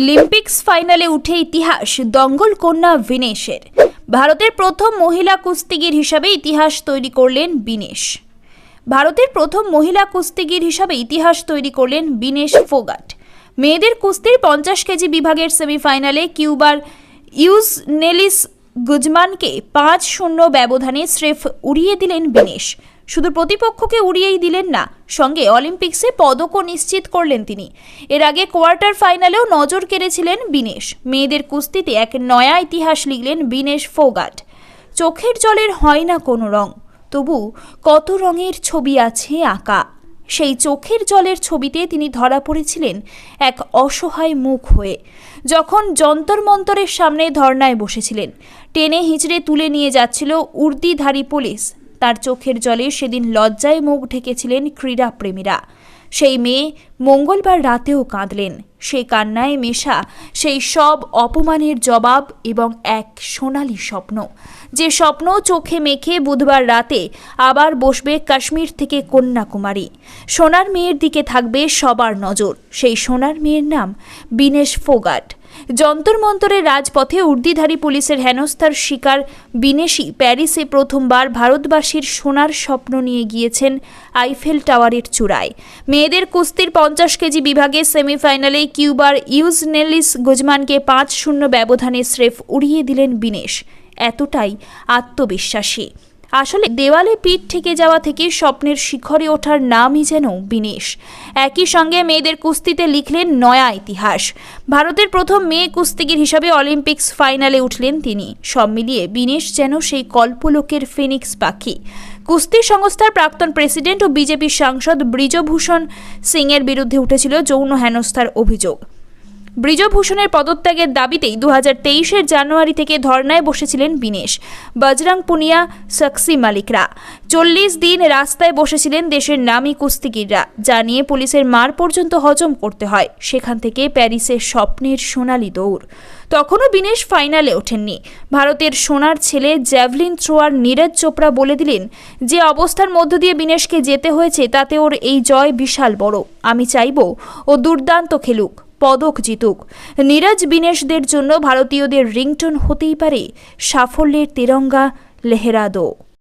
Olympics ফাইনালে উঠে ইতিহাস, দঙ্গল কন্যা বিনেশের ভারতের প্রথম মহিলা কুস্তিগির হিসাবে ইতিহাস তৈরি করলেন বিনেশ। ভারতের প্রথম মহিলা কুস্তিগির হিসাবে ইতিহাস তৈরি করলেন বিনেশ ফোগাট। মেয়েদের কুস্তির পঞ্চাশ কেজি বিভাগের সেমিফাইনালে কিউবার ইউজ নেলিস গুজমানকে পাঁচ শূন্য ব্যবধানে স্রেফ উড়িয়ে দিলেন বিনেশ। শুধু প্রতিপক্ষকে উড়িয়েই দিলেন না সঙ্গে অলিম্পিক্সে পদকও নিশ্চিত করলেন তিনি। এর আগে কোয়ার্টার ফাইনালেও নজর কেড়েছিলেন বিনেশ। মেয়েদের কুস্তিতে এক নয়া ইতিহাস লিখলেন বিনেশ ফোগাট। চোখের জলের হয় না কোনো রং, তবু কত রঙের ছবি আছে আঁকা। সেই চোখের জলের ছবিতে তিনি ধরা পড়েছিলেন এক অসহায় মুখ হয়ে। যখন যন্তর মন্তরের সামনে ধর্নায় বসেছিলেন, টেনে হিঁচড়ে তুলে নিয়ে যাচ্ছিল উর্দিধারী পুলিশ। তার চোখের জলে সেদিন লজ্জায় মুখ ঢেকেছিলেন ক্রীড়াপ্রেমীরা। সেই মেয়ে মঙ্গলবার রাতেও কাঁদলেন। সেই কান্নায় মেশা, সেই সব অপমানের জবাব এবং এক সোনালি স্বপ্ন। যে স্বপ্ন চোখে মেখে বুধবার রাতে আবার বসবে কাশ্মীর থেকে কন্যাকুমারী। সোনার মেয়ের দিকে থাকবে সবার নজর। সেই সোনার মেয়ের নাম বিনেশ ফোগাট। যন্তর মন্তরের রাজপথে উর্দিধারী পুলিশের হেনস্থার শিকার বিনেশি প্যারিসে প্রথমবার ভারতবাসীর সোনার স্বপ্ন নিয়ে গিয়েছেন আইফেল টাওয়ারের চূড়ায়। মেয়েদের কুস্তির পঞ্চাশ কেজি বিভাগে সেমিফাইনালে কিউবার ইউজনেলিস গুজমানকে পাঁচ শূন্য ব্যবধানে স্রেফ উড়িয়ে দিলেন বিনেশ। এতটাই আত্মবিশ্বাসী। আসলে দেওয়ালে পিঠ থেকে যাওয়া থেকে স্বপ্নের শিখরে ওঠার নামই যেন বিনেশ। একই সঙ্গে মেয়েদের কুস্তিতে লিখলেন নয়া ইতিহাস। ভারতের প্রথম মেয়ে কুস্তিগির হিসাবে অলিম্পিক্স ফাইনালে উঠলেন তিনি। সব মিলিয়ে বিনেশ যেন সেই কল্পলোকের ফিনিক্স পাখি। কুস্তি সংস্থার প্রাক্তন প্রেসিডেন্ট ও বিজেপির সাংসদ ব্রিজভূষণ সিংয়ের বিরুদ্ধে উঠেছিল যৌন হেনস্থার অভিযোগ। ব্রিজভূষণের পদত্যাগের দাবিতেই দু হাজার জানুয়ারি থেকে ধর্নায় বসেছিলেন বিনেশ। বজরং পুনিয়া, সাকসি মালিকরা। চল্লিশ দিন রাস্তায় বসেছিলেন দেশের নামী কুস্তিগিররা, যা নিয়ে পুলিশের মার পর্যন্ত হজম করতে হয়। সেখান থেকে প্যারিসের স্বপ্নের সোনালি দৌড়। তখনও বিনেশ ফাইনালে ওঠেননি। ভারতের সোনার ছেলে জ্যাভলিন থ্রোয়ার নীরজ চোপড়া বলে দিলেন, যে অবস্থার মধ্য দিয়ে বিনেশকে যেতে হয়েছে, তাতে ওর এই জয় বিশাল বড়। আমি চাইব ও দুর্দান্ত খেলুক। পদক জিতুক। নীরাজ বিনেশদের জন্য ভারতীয়দের রিংটন হতেই পারে সাফল্যের তিরঙ্গা লেহেরাদো।